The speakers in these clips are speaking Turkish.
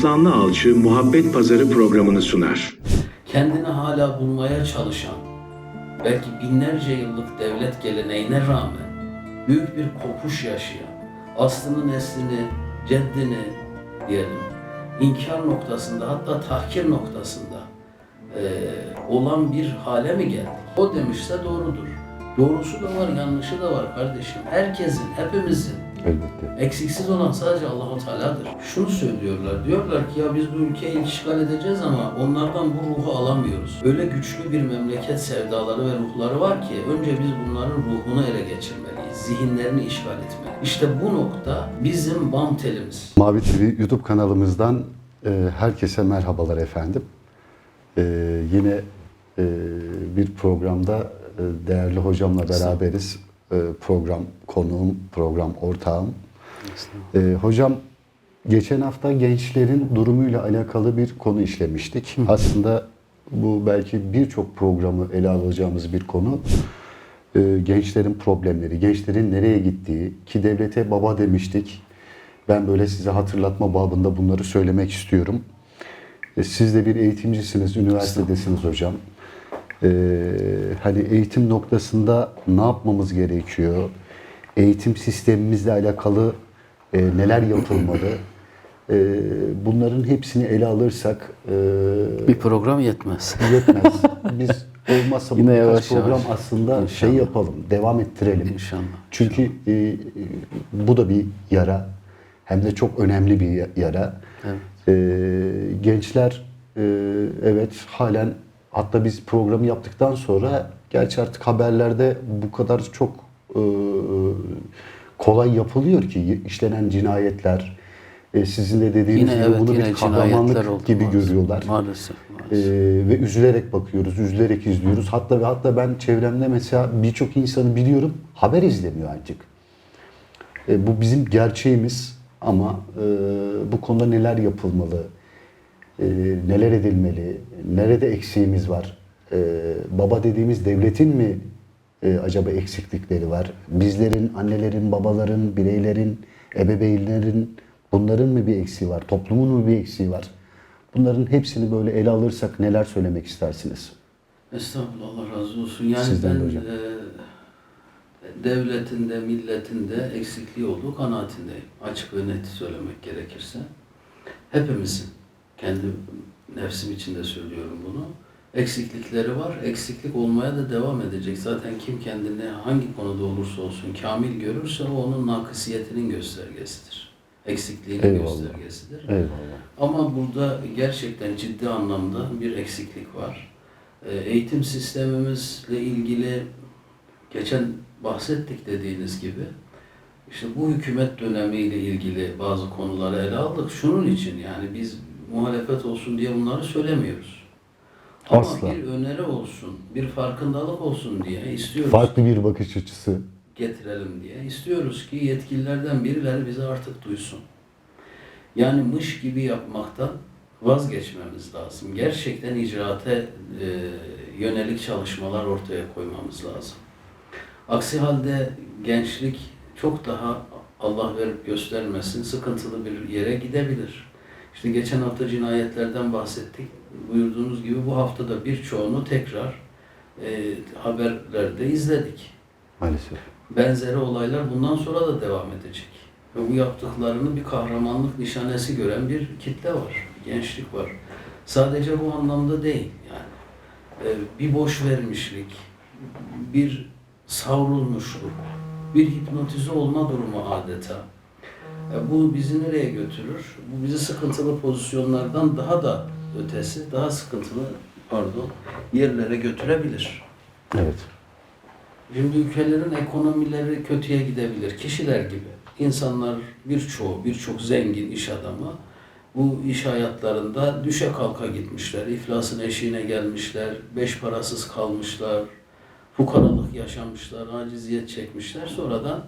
Aslanlı Alçı Muhabbet Pazarı programını sunar. kendini hala bulmaya çalışan, belki binlerce yıllık devlet geleneğine rağmen büyük bir kopuş yaşayan, aslını neslini, ceddini diyelim, inkar noktasında hatta tahkir noktasında eee, olan bir hale mi geldik? O demişse doğrudur. Doğrusu da var, yanlışı da var kardeşim. Herkesin, hepimizin Elbette. Eksiksiz olan sadece Allahu Teala'dır. Şunu söylüyorlar. Diyorlar ki ya biz bu ülkeyi işgal edeceğiz ama onlardan bu ruhu alamıyoruz. Öyle güçlü bir memleket sevdaları ve ruhları var ki önce biz bunların ruhunu ele geçirmeliyiz. Zihinlerini işgal etmeliyiz. İşte bu nokta bizim bam telimiz. Mavi TV YouTube kanalımızdan e, herkese merhabalar efendim. E, yine e, bir programda değerli hocamla beraberiz. E, program konuğum, program ortağım. E, hocam geçen hafta gençlerin durumuyla alakalı bir konu işlemiştik. Aslında bu belki birçok programı ele alacağımız bir konu. E, gençlerin problemleri, gençlerin nereye gittiği ki devlete baba demiştik. Ben böyle size hatırlatma babında bunları söylemek istiyorum. E, Siz de bir eğitimcisiniz, üniversitedesiniz hocam. Ee, hani eğitim noktasında ne yapmamız gerekiyor? Eğitim sistemimizle alakalı e, neler yapılmalı? E, bunların hepsini ele alırsak e, Bir program yetmez. yetmez. Biz olmazsa Yine yavaş program yavaş. şey İnşallah. şey yapalım, devam ettirelim. İnşallah. Çünkü e, e, bu da bir yara. Hem de çok önemli bir ya- yara. Evet. E, gençler e, evet halen hatta biz programı yaptıktan sonra gerçi artık haberlerde bu kadar çok e, kolay yapılıyor ki işlenen cinayetler e, sizin de dediğiniz Yine gibi evet bunu bir kahramanlık oldu. gibi maalesef. görüyorlar. Maalesef. Ee, maalesef. ve üzülerek bakıyoruz, üzülerek izliyoruz. Hatta ve hatta ben çevremde mesela birçok insanı biliyorum haber izlemiyor artık. Ee, bu bizim gerçeğimiz ama e, bu konuda neler yapılmalı, e, neler edilmeli, nerede eksiğimiz var? E, baba dediğimiz devletin mi e, acaba eksiklikleri var? Bizlerin, annelerin, babaların, bireylerin, ebeveynlerin bunların mı bir eksiği var? Toplumun mu bir eksiği var? Bunların hepsini böyle ele alırsak neler söylemek istersiniz? Estağfurullah Allah razı olsun. Yani Sizden de ben hocam. e, devletin de milletin de eksikliği olduğu kanaatindeyim. Açık ve net söylemek gerekirse. Hepimizin, kendi nefsim için de söylüyorum bunu. Eksiklikleri var. Eksiklik olmaya da devam edecek. Zaten kim kendini hangi konuda olursa olsun kamil görürse o onun nakısiyetinin göstergesidir. Eksikliğinin Eyvallah. göstergesidir. Eyvallah. Ama burada gerçekten ciddi anlamda bir eksiklik var. Ee, Eğitim sistemimizle ilgili geçen bahsettik dediğiniz gibi işte bu hükümet dönemiyle ilgili bazı konuları ele aldık. Şunun için yani biz muhalefet olsun diye bunları söylemiyoruz. Ama Asla. bir öneri olsun, bir farkındalık olsun diye istiyoruz Farklı bir bakış açısı. getirelim diye. İstiyoruz ki yetkililerden birileri bizi artık duysun. Yani mış gibi yapmaktan vazgeçmemiz lazım. Gerçekten icraate e, yönelik çalışmalar ortaya koymamız lazım. Aksi halde gençlik çok daha Allah verip göstermesin sıkıntılı bir yere gidebilir. İşte geçen hafta cinayetlerden bahsettik. Buyurduğunuz gibi bu haftada birçoğunu tekrar e, haberlerde izledik. Maalesef. Benzeri olaylar bundan sonra da devam edecek. Ve bu yaptıklarını bir kahramanlık nişanesi gören bir kitle var, gençlik var. Sadece bu anlamda değil yani. Ee, Bir boş vermişlik, bir savrulmuşluk, bir hipnotize olma durumu adeta. E, Bu bizi nereye götürür? Bu bizi sıkıntılı pozisyonlardan daha da ötesi, daha sıkıntılı pardon yerlere götürebilir. Evet. Şimdi ülkelerin ekonomileri kötüye gidebilir. Kişiler gibi. İnsanlar birçoğu, birçok zengin iş adamı bu iş hayatlarında düşe kalka gitmişler. İflasın eşiğine gelmişler. Beş parasız kalmışlar. Fukaralık yaşamışlar. Aciziyet çekmişler. Sonradan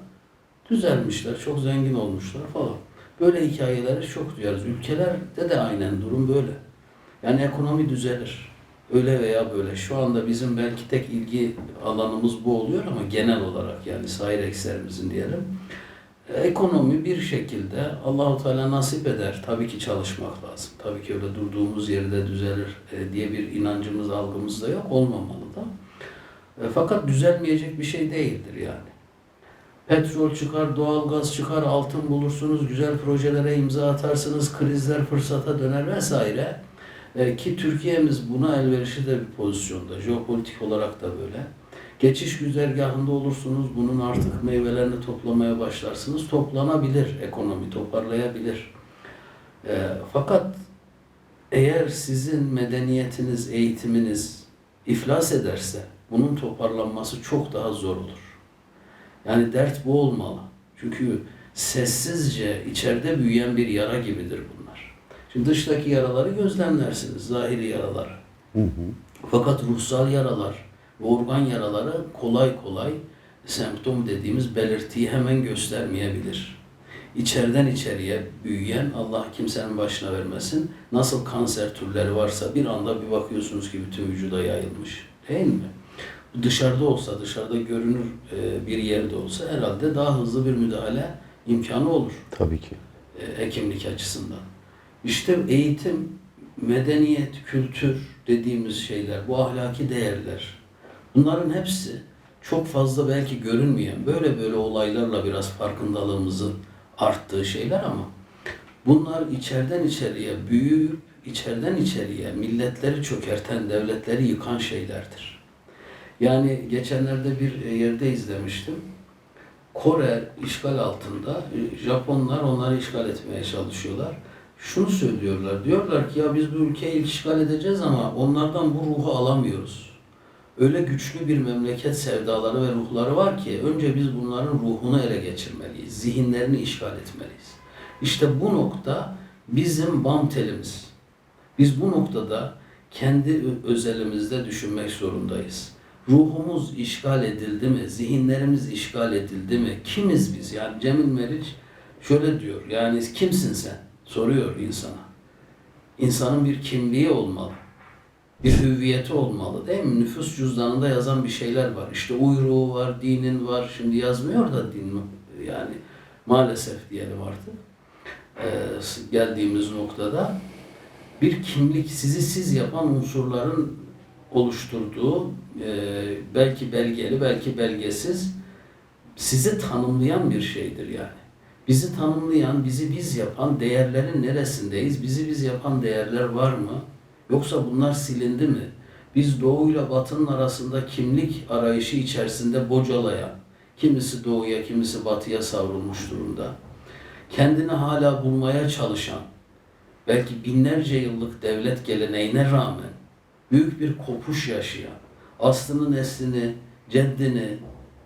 düzelmişler. Çok zengin olmuşlar falan. Böyle hikayeleri çok duyarız. Ülkelerde de aynen durum böyle. Yani ekonomi düzelir. Öyle veya böyle. Şu anda bizim belki tek ilgi alanımız bu oluyor ama genel olarak yani sahil ekslerimizin diyelim. Ekonomi bir şekilde Allahu Teala nasip eder. Tabii ki çalışmak lazım. Tabii ki öyle durduğumuz yerde düzelir e, diye bir inancımız, algımız da yok. Olmamalı da. E, Fakat düzelmeyecek bir şey değildir yani. Petrol çıkar, doğalgaz çıkar, altın bulursunuz, güzel projelere imza atarsınız, krizler fırsata döner vesaire. E, ki Türkiye'miz buna elverişli de bir pozisyonda. Jeopolitik olarak da böyle. Geçiş güzergahında olursunuz, bunun artık meyvelerini toplamaya başlarsınız. Toplanabilir, ekonomi toparlayabilir. E, fakat eğer sizin medeniyetiniz, eğitiminiz iflas ederse bunun toparlanması çok daha zor olur. Yani dert bu olmalı. Çünkü sessizce içeride büyüyen bir yara gibidir bunlar. Şimdi dıştaki yaraları gözlemlersiniz, zahiri yaraları. Hı hı. Fakat ruhsal yaralar ve organ yaraları kolay kolay semptom dediğimiz belirtiyi hemen göstermeyebilir. İçeriden içeriye büyüyen Allah kimsenin başına vermesin. Nasıl kanser türleri varsa bir anda bir bakıyorsunuz ki bütün vücuda yayılmış. Değil mi? Dışarıda olsa, dışarıda görünür e, bir yerde olsa herhalde daha hızlı bir müdahale imkanı olur Tabii ki. e, hekimlik açısından. İşte eğitim, medeniyet, kültür dediğimiz şeyler, bu ahlaki değerler. Bunların hepsi çok fazla belki görünmeyen, böyle böyle olaylarla biraz farkındalığımızın arttığı şeyler ama bunlar içeriden içeriye büyüyüp içeriden içeriye milletleri çökerten, devletleri yıkan şeylerdir. Yani geçenlerde bir e, yerde izlemiştim. Kore işgal altında, e, Japonlar onları işgal etmeye çalışıyorlar. Şunu söylüyorlar, diyorlar ki ya biz bu ülkeyi işgal edeceğiz ama onlardan bu ruhu alamıyoruz. Öyle güçlü bir memleket sevdaları ve ruhları var ki önce biz bunların ruhunu ele geçirmeliyiz, zihinlerini işgal etmeliyiz. İşte bu nokta bizim bam telimiz. Biz bu noktada kendi özelimizde düşünmek zorundayız. Ruhumuz işgal edildi mi? Zihinlerimiz işgal edildi mi? Kimiz biz? Yani Cemil Meriç şöyle diyor. Yani kimsin sen? Soruyor insana. İnsanın bir kimliği olmalı. Bir hüviyeti olmalı değil mi? Nüfus cüzdanında yazan bir şeyler var. İşte uyruğu var, dinin var. Şimdi yazmıyor da din yani maalesef diyelim artık. Ee, geldiğimiz noktada bir kimlik sizi siz yapan unsurların oluşturduğu e, belki belgeli belki belgesiz sizi tanımlayan bir şeydir yani. Bizi tanımlayan, bizi biz yapan değerlerin neresindeyiz? Bizi biz yapan değerler var mı? Yoksa bunlar silindi mi? Biz doğuyla batının arasında kimlik arayışı içerisinde bocalayan, kimisi doğuya, kimisi batıya savrulmuş durumda. Kendini hala bulmaya çalışan, belki binlerce yıllık devlet geleneğine rağmen büyük bir kopuş yaşayan, aslını neslini, ceddini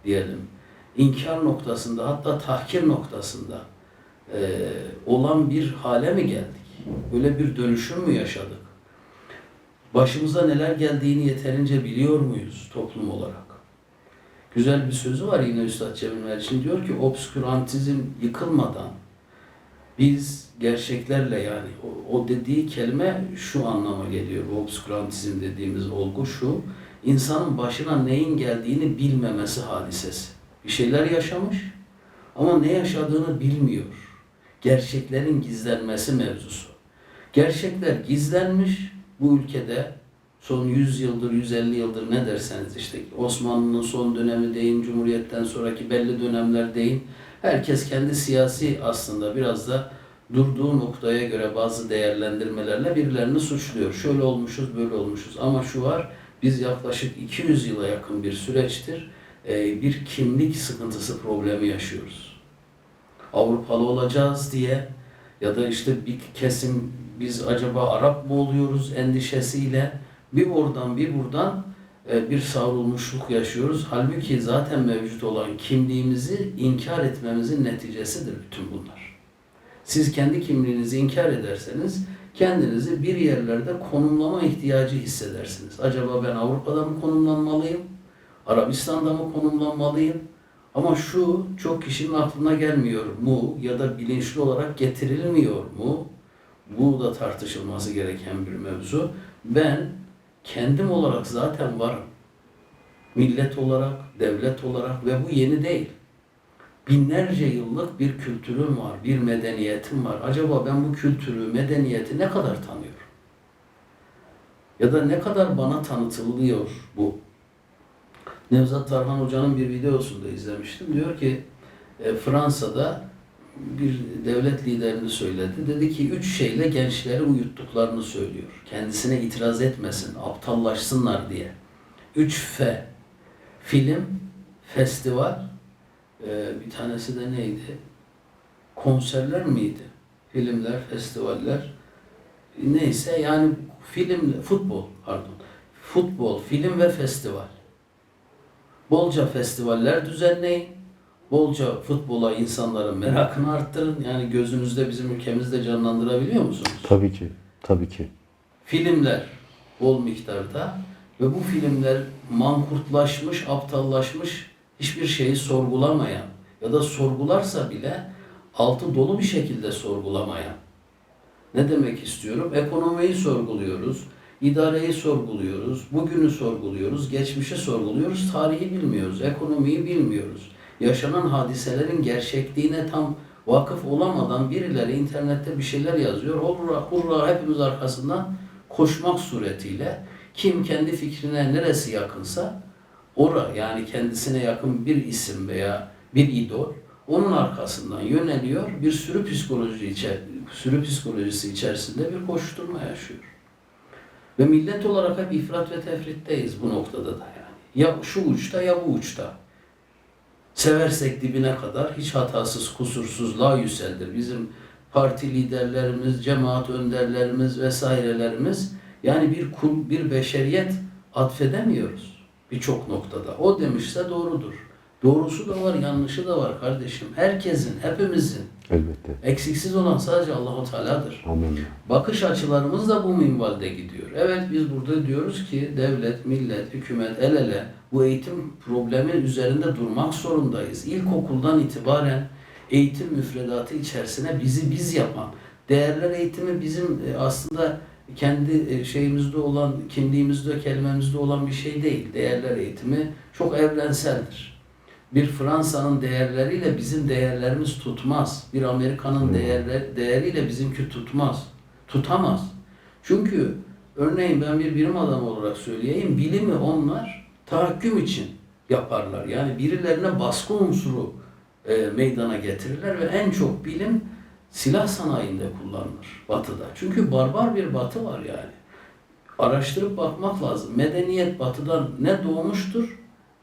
diyelim, inkar noktasında hatta tahkir noktasında eee, olan bir hale mi geldik? Böyle bir dönüşüm mü yaşadık? Başımıza neler geldiğini yeterince biliyor muyuz toplum olarak? Güzel bir sözü var yine Üstad Cemil Meriç'in diyor ki obskürantizm yıkılmadan biz gerçeklerle yani o, o dediği kelime şu anlama geliyor. Obskurantizm dediğimiz olgu şu. insanın başına neyin geldiğini bilmemesi hadisesi. Bir şeyler yaşamış ama ne yaşadığını bilmiyor. Gerçeklerin gizlenmesi mevzusu. Gerçekler gizlenmiş bu ülkede son 100 yıldır, 150 yıldır ne derseniz işte Osmanlı'nın son dönemi deyin, Cumhuriyet'ten sonraki belli dönemler deyin. Herkes kendi siyasi aslında biraz da durduğu noktaya göre bazı değerlendirmelerle birilerini suçluyor. Şöyle olmuşuz, böyle olmuşuz. Ama şu var, biz yaklaşık 200 yıla yakın bir süreçtir e, bir kimlik sıkıntısı problemi yaşıyoruz. Avrupalı olacağız diye ya da işte bir kesim biz acaba Arap mı oluyoruz endişesiyle bir oradan bir buradan bir savrulmuşluk yaşıyoruz. Halbuki zaten mevcut olan kimliğimizi inkar etmemizin neticesidir bütün bunlar. Siz kendi kimliğinizi inkar ederseniz kendinizi bir yerlerde konumlama ihtiyacı hissedersiniz. Acaba ben Avrupa'da mı konumlanmalıyım? Arabistan'da mı konumlanmalıyım? Ama şu çok kişinin aklına gelmiyor mu ya da bilinçli olarak getirilmiyor mu? Bu da tartışılması gereken bir mevzu. Ben kendim olarak zaten varım. Millet olarak, devlet olarak ve bu yeni değil. binlerce yıllık bir kültürüm var, bir medeniyetim var. Acaba ben bu kültürü, medeniyeti ne kadar tanıyorum? Ya da ne kadar bana tanıtılıyor bu? Nevzat Tarhan Hoca'nın bir videosunda izlemiştim. Diyor ki e, Fransa'da bir devlet liderini söyledi. Dedi ki üç şeyle gençleri uyuttuklarını söylüyor. Kendisine itiraz etmesin, aptallaşsınlar diye. Üç F. Film, festival, e, bir tanesi de neydi? Konserler miydi? Filmler, festivaller. Neyse yani film, futbol pardon. Futbol, film ve festival. Bolca festivaller düzenleyin. Bolca futbola insanların merakını arttırın. Yani gözünüzde bizim ülkemizde canlandırabiliyor musunuz? Tabii ki. Tabii ki. Filmler bol miktarda ve bu filmler mankurtlaşmış, aptallaşmış, hiçbir şeyi sorgulamayan ya da sorgularsa bile altı dolu bir şekilde sorgulamayan. Ne demek istiyorum? Ekonomiyi sorguluyoruz, idareyi sorguluyoruz, bugünü sorguluyoruz, geçmişi sorguluyoruz, tarihi bilmiyoruz, ekonomiyi bilmiyoruz. Yaşanan hadiselerin gerçekliğine tam vakıf olamadan birileri internette bir şeyler yazıyor. Hurra, hurra hepimiz arkasından koşmak suretiyle kim kendi fikrine neresi yakınsa ora yani kendisine yakın bir isim veya bir idol onun arkasından yöneliyor. Bir sürü psikoloji içer, sürü psikolojisi içerisinde bir koşturma yaşıyor. Ve millet olarak hep ifrat ve tefritteyiz bu noktada da yani. Ya şu uçta ya bu uçta. Seversek dibine kadar hiç hatasız, kusursuz, la yüseldir. Bizim parti liderlerimiz, cemaat önderlerimiz vesairelerimiz yani bir kul, bir beşeriyet atfedemiyoruz birçok noktada. O demişse doğrudur. Doğrusu da var, yanlışı da var kardeşim. Herkesin, hepimizin. Elbette. Eksiksiz olan sadece Allahu Teala'dır. Amin. Bakış açılarımız da bu minvalde gidiyor. Evet biz burada diyoruz ki devlet, millet, hükümet el ele bu eğitim problemi üzerinde durmak zorundayız. İlkokuldan itibaren eğitim müfredatı içerisine bizi biz yapan, değerler eğitimi bizim e, aslında kendi e, şeyimizde olan, kimliğimizde, kelimemizde olan bir şey değil. Değerler eğitimi çok evrenseldir. Bir Fransa'nın değerleriyle bizim değerlerimiz tutmaz. Bir Amerika'nın değerler, değeriyle bizimki tutmaz. Tutamaz. Çünkü örneğin ben bir bilim adamı olarak söyleyeyim, bilimi onlar tahakküm için yaparlar. Yani birilerine baskı unsuru e, meydana getirirler ve en çok bilim silah sanayinde kullanılır batıda. Çünkü barbar bir batı var yani. Araştırıp bakmak lazım. Medeniyet batıdan ne doğmuştur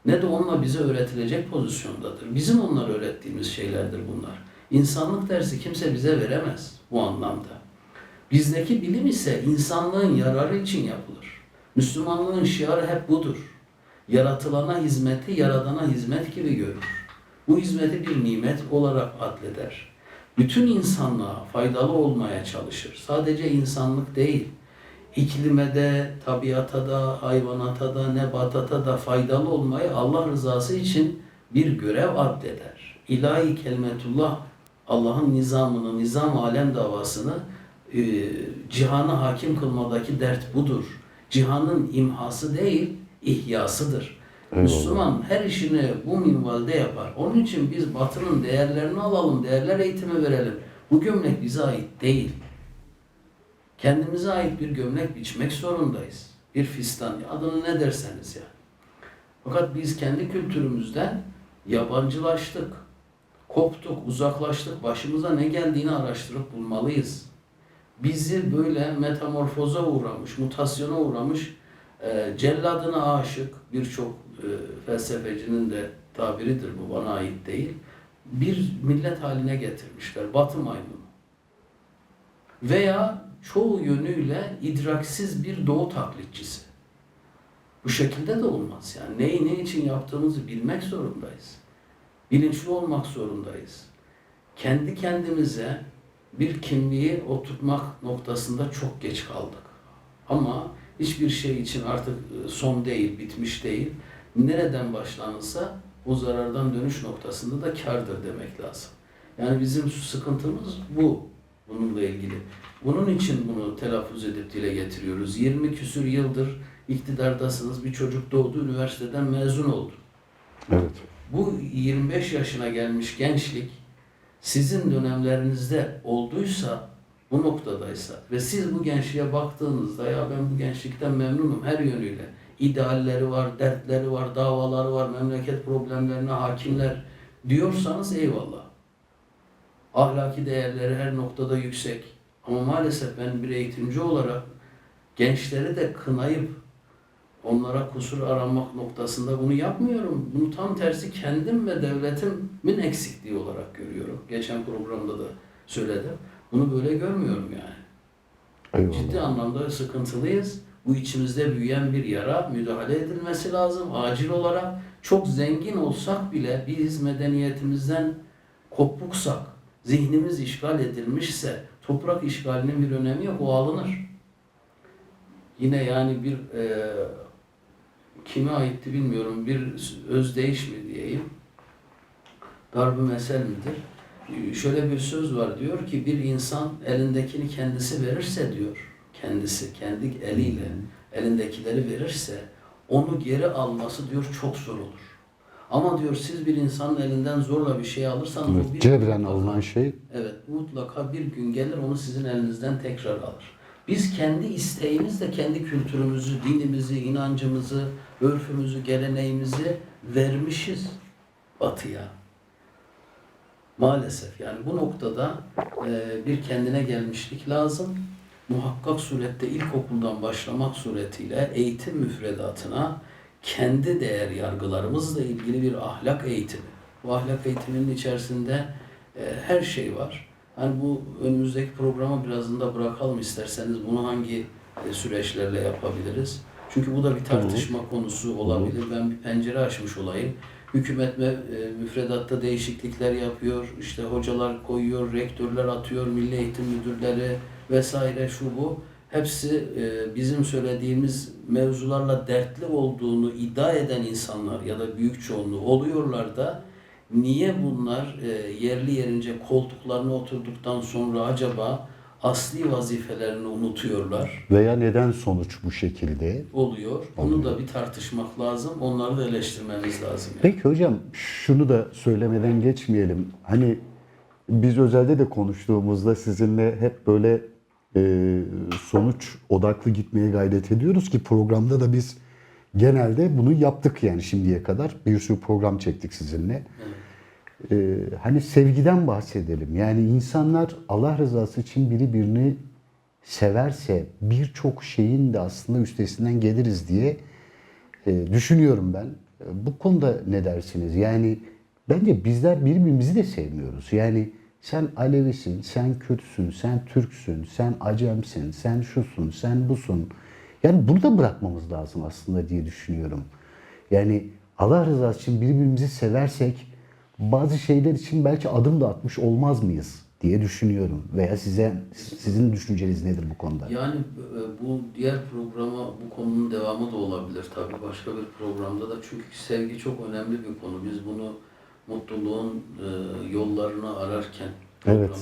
ne de onunla bize öğretilecek pozisyondadır. Bizim onlara öğrettiğimiz şeylerdir bunlar. İnsanlık dersi kimse bize veremez bu anlamda. Bizdeki bilim ise insanlığın yararı için yapılır. Müslümanlığın şiarı hep budur. Yaratılana hizmeti, yaradana hizmet gibi görür. Bu hizmeti bir nimet olarak adleder. Bütün insanlığa faydalı olmaya çalışır. Sadece insanlık değil, iklime de, tabiata da, hayvanata da, nebatata da faydalı olmayı Allah rızası için bir görev addeder. İlahi kelimetullah Allah'ın nizamını, nizam alem davasını e, cihana hakim kılmadaki dert budur. Cihanın imhası değil, ihyasıdır. Eyvallah. Müslüman her işini bu minvalde yapar. Onun için biz batının değerlerini alalım, değerler eğitimi verelim. Bu gömlek bize ait değil. Kendimize ait bir gömlek biçmek zorundayız. Bir fistan, adını ne derseniz yani. Fakat biz kendi kültürümüzden yabancılaştık. Koptuk, uzaklaştık. Başımıza ne geldiğini araştırıp bulmalıyız. Bizi böyle metamorfoza uğramış, mutasyona uğramış, e, celladına aşık birçok e, felsefecinin de tabiridir bu bana ait değil. Bir millet haline getirmişler. Batı maymunu. Veya çoğu yönüyle idraksiz bir doğu taklitçisi. Bu şekilde de olmaz. Yani neyi ne için yaptığımızı bilmek zorundayız. Bilinçli olmak zorundayız. Kendi kendimize bir kimliği oturtmak noktasında çok geç kaldık. Ama hiçbir şey için artık e, son değil, bitmiş değil. Nereden başlanırsa o zarardan dönüş noktasında da kardır demek lazım. Yani bizim sıkıntımız bu bununla ilgili. Bunun için bunu telaffuz edip dile getiriyoruz. 20 küsür yıldır iktidardasınız. Bir çocuk doğdu, üniversiteden mezun oldu. Evet. bu 25 yaşına gelmiş gençlik sizin dönemlerinizde olduysa bu noktadaysa ve siz bu gençliğe baktığınızda ya ben bu gençlikten memnunum her yönüyle. idealleri var, dertleri var, davaları var, memleket problemlerine hakimler diyorsanız eyvallah. Ahlaki değerleri her noktada yüksek. Ama maalesef ben bir eğitimci olarak gençleri de kınayıp onlara kusur aramak noktasında bunu yapmıyorum. Bunu tam tersi kendim ve devletimin eksikliği olarak görüyorum. Geçen programda da söyledim. Bunu böyle görmüyorum yani. Eyvallah. Ciddi anlamda sıkıntılıyız. Bu içimizde büyüyen bir yara müdahale edilmesi lazım. Acil olarak çok zengin olsak bile biz medeniyetimizden kopuksak, zihnimiz işgal edilmişse toprak işgalinin bir önemi yok. O alınır. Yine yani bir e, kime aitti bilmiyorum. Bir özdeyiş mi diyeyim. Darb-ı mesel midir? Şöyle bir söz var diyor ki bir insan elindekini kendisi verirse diyor kendisi kendi eliyle elindekileri verirse onu geri alması diyor çok zor olur. Ama diyor siz bir insanın elinden zorla bir şey alırsanız Evet, bir cebren mutlaka- alınan şey Evet mutlaka bir gün gelir onu sizin elinizden tekrar alır. Biz kendi isteğimizle kendi kültürümüzü, dinimizi, inancımızı, örfümüzü, geleneğimizi vermişiz batıya. Maalesef yani bu noktada e, bir kendine gelmişlik lazım. Muhakkak surette ilkokuldan başlamak suretiyle eğitim müfredatına kendi değer yargılarımızla ilgili bir ahlak eğitimi. Bu ahlak eğitiminin içerisinde e, her şey var. Hani bu önümüzdeki programı birazını da bırakalım isterseniz bunu hangi e, süreçlerle yapabiliriz? Çünkü bu da bir tartışma konusu olabilir. Ben bir pencere açmış olayım. Hükümet me- e, müfredatta değişiklikler yapıyor. İşte hocalar koyuyor, rektörler atıyor, milli eğitim müdürleri vesaire şu bu. Hepsi e, bizim söylediğimiz mevzularla dertli olduğunu iddia eden insanlar ya da büyük çoğunluğu oluyorlar da niye bunlar e, yerli yerince koltuklarına oturduktan sonra acaba asli vazifelerini unutuyorlar? veya neden sonuç bu şekilde? Oluyor. Bunu da bir tartışmak lazım. Onları da eleştirmemiz lazım. yani. Peki hocam şunu da söylemeden geçmeyelim. Hani biz özelde de konuştuğumuzda sizinle hep böyle e, sonuç odaklı gitmeye gayret ediyoruz ki programda da biz genelde bunu yaptık yani şimdiye kadar. Bir sürü program çektik sizinle. E, hani sevgiden bahsedelim. Yani insanlar Allah rızası için biri birini severse birçok şeyin de aslında üstesinden geliriz diye e, düşünüyorum ben. E, Bu konuda ne dersiniz? Yani bence bizler birbirimizi de sevmiyoruz. Yani sen Alevisin, sen Kürtsün, sen Türksün, sen Acemsin, sen şusun, sen busun. Yani bunu da bırakmamız lazım aslında diye düşünüyorum. Yani Allah rızası için birbirimizi seversek bazı şeyler için belki adım da atmış olmaz mıyız diye düşünüyorum. Veya size sizin düşünceniz nedir bu konuda? Yani e, bu diğer programa bu konunun devamı da olabilir tabii başka bir programda da çünkü sevgi çok önemli bir konu. Biz bunu mutluluğun e, yollarını ararken Evet,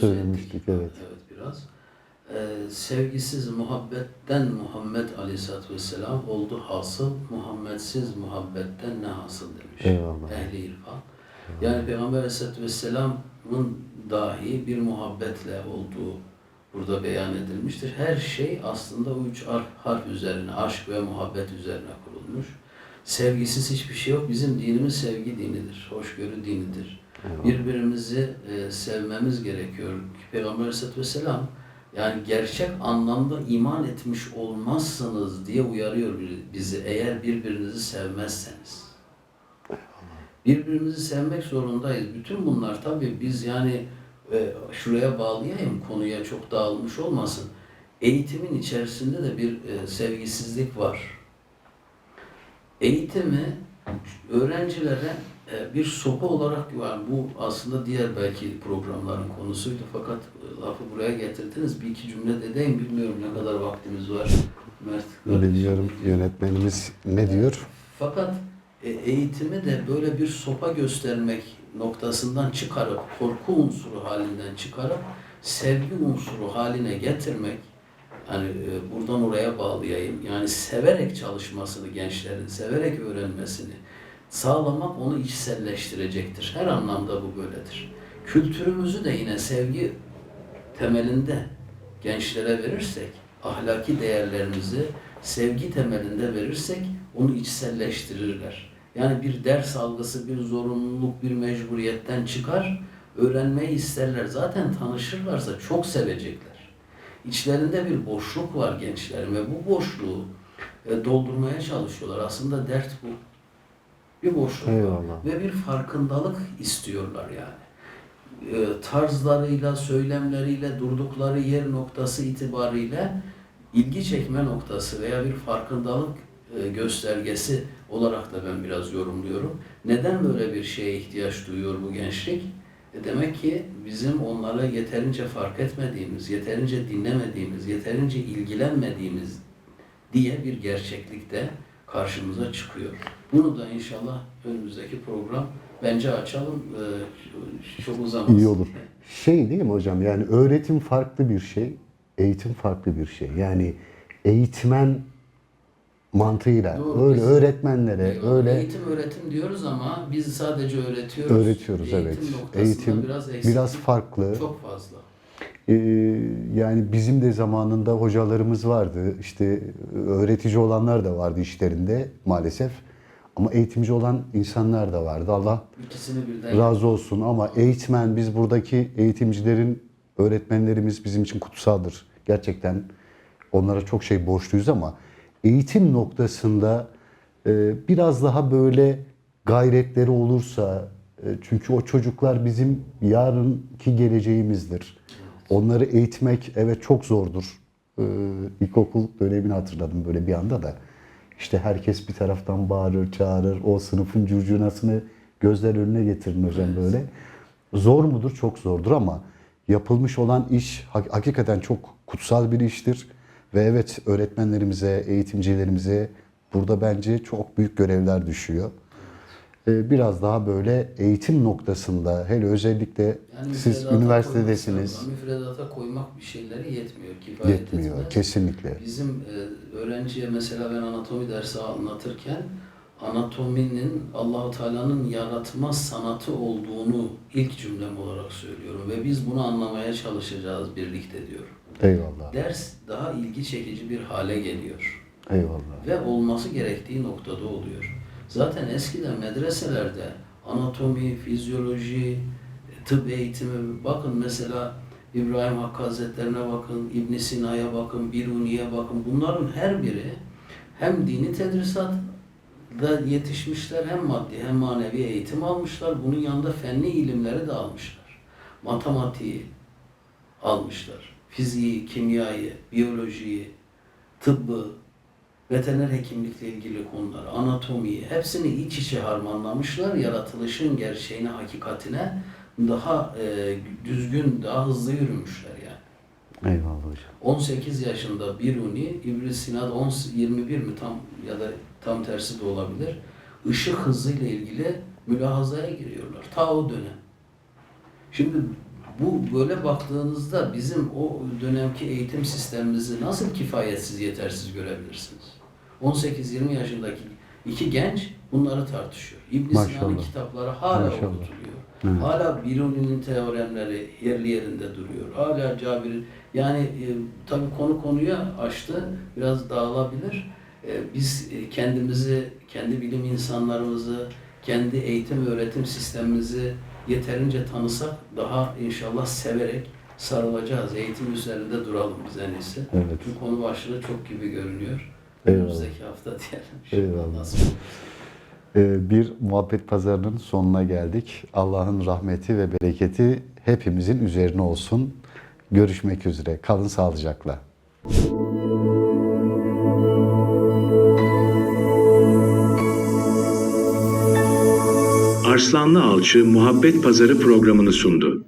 söylemiştik, ettik. evet. Evet biraz. E, sevgisiz muhabbetten Muhammed Aleyhisselatü Vesselam oldu hasıl, Muhammedsiz muhabbetten ne hasıl demiş. Eyvallah. Ehli irfan. Yani Peygamber Aleyhisselatü Vesselam'ın dahi bir muhabbetle olduğu burada beyan edilmiştir. Her şey aslında o üç harf, üzerine, aşk ve muhabbet üzerine kurulmuş. Sevgisiz hiçbir şey yok. Bizim dinimiz sevgi dinidir, hoşgörü dinidir. Birbirimizi e, sevmemiz gerekiyor. Peygamber Aleyhisselatü Vesselam yani gerçek anlamda iman etmiş olmazsınız diye uyarıyor bizi eğer birbirinizi sevmezseniz. Birbirimizi sevmek zorundayız. Bütün bunlar tabii biz yani e, şuraya bağlayayım konuya çok dağılmış olmasın. Eğitimin içerisinde de bir e, sevgisizlik var. Eğitimi öğrencilere e, bir sopa olarak var. Bu aslında diğer belki programların konusuydu fakat e, lafı buraya getirdiniz. Bir iki cümle dedeyim bilmiyorum ne kadar vaktimiz var. Mert. Bilmiyorum yönetmenimiz ne diyor? Fakat e, eğitimi de böyle bir sopa göstermek noktasından çıkarıp, korku unsuru halinden çıkarıp, sevgi unsuru haline getirmek, hani e, buradan oraya bağlayayım, yani severek çalışmasını gençlerin, severek öğrenmesini, sağlamak onu içselleştirecektir. Her anlamda bu böyledir. Kültürümüzü de yine sevgi temelinde gençlere verirsek, ahlaki değerlerimizi sevgi temelinde verirsek onu içselleştirirler. Yani bir ders algısı, bir zorunluluk, bir mecburiyetten çıkar, öğrenmeyi isterler. Zaten tanışırlarsa çok sevecekler. İçlerinde bir boşluk var gençlerin ve bu boşluğu e, doldurmaya çalışıyorlar. Aslında dert bu. Bir boşluk. Eyvallah. ve bir farkındalık istiyorlar yani. E, tarzlarıyla, söylemleriyle, durdukları yer noktası itibariyle ilgi çekme noktası veya bir farkındalık göstergesi olarak da ben biraz yorumluyorum. Neden böyle bir şeye ihtiyaç duyuyor bu gençlik? E demek ki bizim onlara yeterince fark etmediğimiz, yeterince dinlemediğimiz, yeterince ilgilenmediğimiz diye bir gerçeklikte karşımıza çıkıyor. Bunu da inşallah önümüzdeki program bence açalım. Ee, çok uzamaz. İyi olur. Şey değil mi hocam yani öğretim farklı bir şey, eğitim farklı bir şey. Yani eğitmen mantığıyla Doğru, öyle biz- öğretmenlere Eyvallah. öyle Eğitim öğretim diyoruz ama biz sadece öğretiyoruz. öğretiyoruz Eğitim evet. Eğitim biraz, biraz, eksiklik farklı. Çok fazla. Ee, yani bizim de zamanında hocalarımız vardı. İşte öğretici olanlar da vardı işlerinde maalesef. Ama eğitimci olan insanlar da vardı. Allah razı olsun ama eğitmen biz buradaki eğitimcilerin öğretmenlerimiz bizim için kutsaldır. Gerçekten onlara çok şey borçluyuz ama eğitim noktasında e, biraz daha böyle gayretleri olursa e, çünkü o çocuklar bizim yarınki geleceğimizdir. Onları eğitmek evet çok zordur. E, ilkokul dönemini hatırladım böyle bir anda da. İşte herkes bir taraftan bağırır, çağırır. O sınıfın curcunasını gözler önüne getirin hocam böyle. Zor mudur? Çok zordur ama yapılmış olan iş hak- hakikaten çok kutsal bir iştir. Ve evet öğretmenlerimize, eğitimcilerimize burada bence çok büyük görevler düşüyor. Ee, Biraz daha böyle eğitim noktasında hele özellikle Yani siz üniversitedesiniz müfredata koymak bir şeyleri yetmiyor. Kifayet yetmiyor etmez. kesinlikle. Bizim e, öğrenciye mesela ben anatomi dersi anlatırken anatominin Allahu Teala'nın yaratma sanatı olduğunu ilk cümlem olarak söylüyorum ve biz bunu anlamaya çalışacağız birlikte diyorum. Eyvallah. Ders daha ilgi çekici bir hale geliyor Eyvallah. ve olması gerektiği noktada oluyor. Zaten eskiden medreselerde anatomi, fizyoloji, tıp eğitimi bakın mesela İbrahim Hakkı Hazretlerine bakın, İbn Sina'ya bakın, Biruni'ye bakın. Bunların her biri hem dini tedrisat da yetişmişler hem maddi hem manevi eğitim almışlar. Bunun yanında fenli ilimleri de almışlar. Matematiği almışlar. Fiziği, kimyayı, biyolojiyi, tıbbı, veteriner hekimlikle ilgili konular, anatomiyi hepsini iç içe harmanlamışlar. Yaratılışın gerçeğine, hakikatine daha e, düzgün, daha hızlı yürümüşler yani. Eyvallah hocam. 18 yaşında Biruni, İbn Sina'da 10, 21 mi tam ya da tam tersi de olabilir. Işık hızıyla ilgili mülahazaya giriyorlar. Ta o dönem. Şimdi bu böyle baktığınızda bizim o dönemki eğitim sistemimizi nasıl kifayetsiz, yetersiz görebilirsiniz? 18-20 yaşındaki iki genç bunları tartışıyor. İbn Sina'nın kitapları hala Maşallah. okutuluyor. Evet. Hala Biruni'nin teoremleri yerli yerinde duruyor. Hala Cabir'in yani e, tabii konu konuya açtı. Biraz dağılabilir. E, biz e, kendimizi, kendi bilim insanlarımızı, kendi eğitim öğretim sistemimizi yeterince tanısak daha inşallah severek sarılacağız. Eğitim üzerinde duralım biz en iyisi. Evet. Çünkü konu başlığı çok gibi görünüyor. Eyvallah. Önümüzdeki hafta diyelim. Eyvallah. Olur. Ee, bir muhabbet pazarının sonuna geldik. Allah'ın rahmeti ve bereketi hepimizin üzerine olsun. Görüşmek üzere. Kalın sağlıcakla. Arslanlı Alçı Muhabbet Pazarı programını sundu.